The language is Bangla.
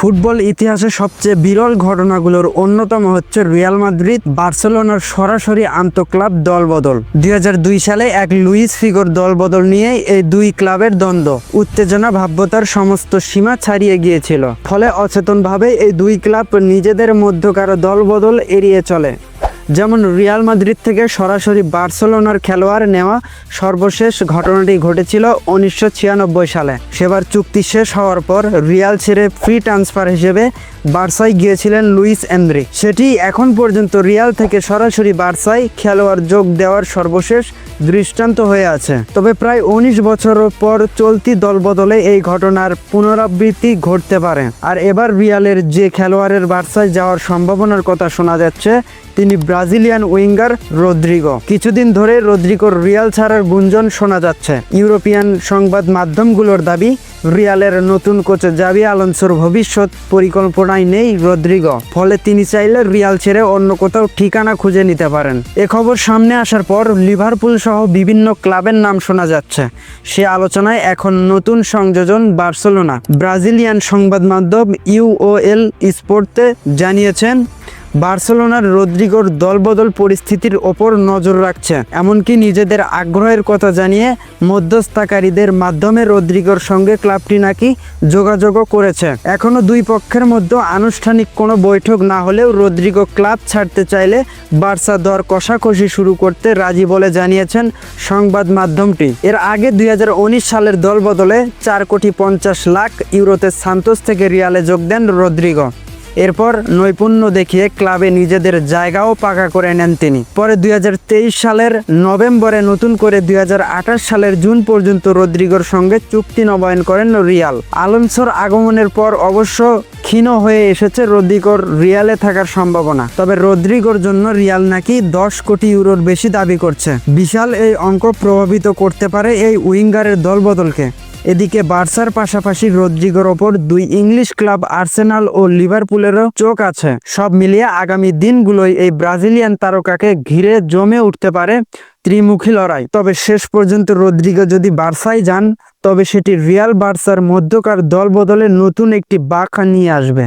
ফুটবল ইতিহাসে সবচেয়ে বিরল ঘটনাগুলোর অন্যতম হচ্ছে রিয়াল মাদ্রিদ, বার্সেলোনার সরাসরি আন্তঃক্লাব দলবদল। দুই হাজার দুই সালে এক লুইস ফিগোর দলবদল নিয়ে এই দুই ক্লাবের দ্বন্দ্ব, উত্তেজনা, ভাব্যতার সমস্ত সীমা ছাড়িয়ে গিয়েছিল। ফলে অচেতনভাবে এই দুই ক্লাব নিজেদের মধ্যকার দলবদল এড়িয়ে চলে। যেমন রিয়াল মাদ্রিদ থেকে সরাসরি বার্সেলোনার খেলোয়াড় নেওয়া সর্বশেষ ঘটনাটি ঘটেছিল উনিশশো ছিয়ানব্বই সালে। সেবার চুক্তি শেষ হওয়ার পর রিয়াল ছেড়ে ফ্রি ট্রান্সফার হিসেবে বার্সায় গিয়েছিলেন লুইস এন্দ্রি সেটি এখন পর্যন্ত রিয়াল থেকে সরাসরি বার্সায় খেলোয়াড় যোগ দেওয়ার সর্বশেষ দৃষ্টান্ত হয়ে আছে। তবে প্রায় উনিশ বছর পর চলতি দলবদলে এই ঘটনার পুনরাবৃত্তি ঘটতে পারে। আর এবার রিয়ালের যে খেলোয়াড়ের বার্সায় যাওয়ার সম্ভাবনার কথা শোনা যাচ্ছে, তিনি ব্রাজিলিয়ান উইঙ্গার রদ্রিগো কিছুদিন ধরে রদ্রিগোর রিয়াল ছাড়ার গুঞ্জন শোনা যাচ্ছে। ইউরোপিয়ান সংবাদ মাধ্যমগুলোর দাবি, রিয়ালের নতুন কোচ জাবি আলোনসোর ভবিষ্যৎ পরিকল্পনায় নেই রদ্রিগো ফলে তিনি চাইলে রিয়াল ছেড়ে অন্য কোথাও ঠিকানা খুঁজে নিতে পারেন। এ খবর সামনে আসার পর লিভারপুল সহ বিভিন্ন ক্লাবের নাম শোনা যাচ্ছে। সে আলোচনায় এখন নতুন সংযোজন বার্সেলোনা। ব্রাজিলিয়ান সংবাদ মাধ্যম ইউওএল স্পোর্টে জানিয়েছেন বার্সেলোনার রদ্রিগোর দলবদল পরিস্থিতির ওপর নজর রাখছে, এমনকি নিজেদের আগ্রহের কথা জানিয়ে মধ্যস্থতাকারীদের মাধ্যমে রদ্রিগোর সঙ্গে ক্লাবটি নাকি যোগাযোগও করেছে। এখনও দুই পক্ষের মধ্যে আনুষ্ঠানিক কোনো বৈঠক না হলেও রদ্রিগো ক্লাব ছাড়তে চাইলে বার্সা দর কষাকষি শুরু করতে রাজি বলে জানিয়েছেন সংবাদ মাধ্যমটি। এর আগে দুই হাজার উনিশ সালের দলবদলে চার কোটি পঞ্চাশ লাখ ইউরোতে সান্তোস থেকে রিয়ালে যোগ দেন রদ্রিগো। এরপর নৈপুণ্য দেখিয়ে ক্লাবে নিজেদের জায়গাও পাকা করে নেন তিনি। পরে দুই হাজার তেইশ সালের নভেম্বরে নতুন করে দুই হাজার আঠাশ সালের জুন পর্যন্ত রদ্রিগোর সঙ্গে চুক্তি নবায়ন করেন রিয়াল। আলোনসোর আগমনের পর অবশ্য ক্ষীণ হয়ে এসেছে রদ্রিগোর রিয়ালে থাকার সম্ভাবনা। তবে রদ্রিগোর জন্য রিয়াল নাকি দশ কোটি ইউরোর বেশি দাবি করছে। বিশাল এই অঙ্ক প্রভাবিত করতে পারে এই উইঙ্গারের দলবদলকে। এদিকে বার্সার পাশাপাশি রদ্রিগোর ওপর দুই ইংলিশ ক্লাব আর্সেনাল ও লিভারপুলেরও চোখ আছে। সব মিলিয়ে আগামী দিনগুলোই এই ব্রাজিলিয়ান তারকাকে ঘিরে জমে উঠতে পারে ত্রিমুখী লড়াই। তবে শেষ পর্যন্ত রদ্রিগো যদি বার্সায় যান, তবে সেটি রিয়াল বার্সার মধ্যকার দল বদলে নতুন একটি বাঁকা নিয়ে আসবে।